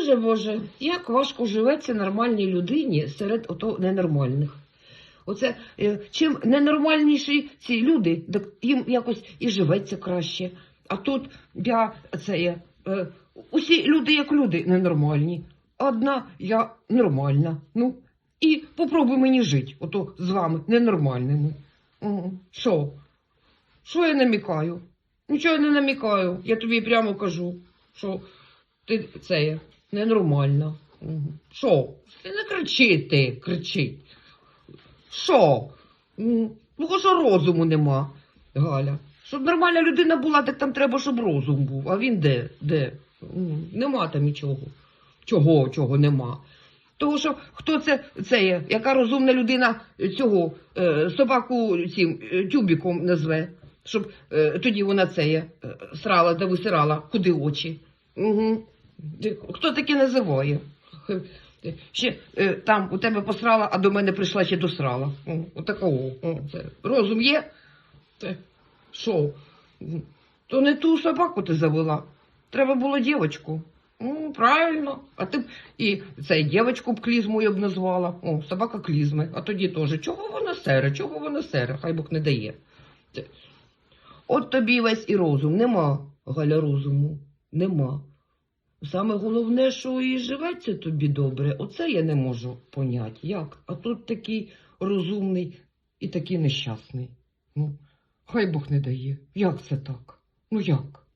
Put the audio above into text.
Боже Боже, як важко живеться нормальній людині серед ото ненормальних. Оце е, чим ненормальніші ці люди, так їм якось і живеться краще. А тут я це є. Е, усі люди як люди ненормальні. Одна я нормальна. Ну, і попробуй мені жити, ото з вами ненормальними. Що? Що я намікаю? Нічого я не намікаю. Я тобі прямо кажу, що ти це. Мгм. Що? Ти не кричи ти, кричи. Що? Ну, що розуму нема, Галя. Щоб нормальна людина була, так там треба, щоб розум був. А він де? Де? Нема там нічого. Чого, чого нема. Того, що хто це, це є, яка розумна людина цього е, собаку цим е, тюбіком назве, щоб е, тоді вона це є, е, срала та висирала, куди очі. Угу. Хто таке називає? Ще е, там у тебе посрала, а до мене прийшла ще досрала. Отакого. Розум є? Що? То не ту собаку ти завела. Треба було дівочку. Ну, правильно. А ти б і цей дівочку б клізмою б назвала. О, собака клізми. А тоді теж. Чого вона сере? Чого вона сере? Хай Бог не дає. От тобі весь і розум. Нема, Галя, розуму. Нема. Саме головне, що і живеться тобі добре, оце я не можу поняти. Як? А тут такий розумний і такий нещасний. Ну, хай Бог не дає. Як це так? Ну як?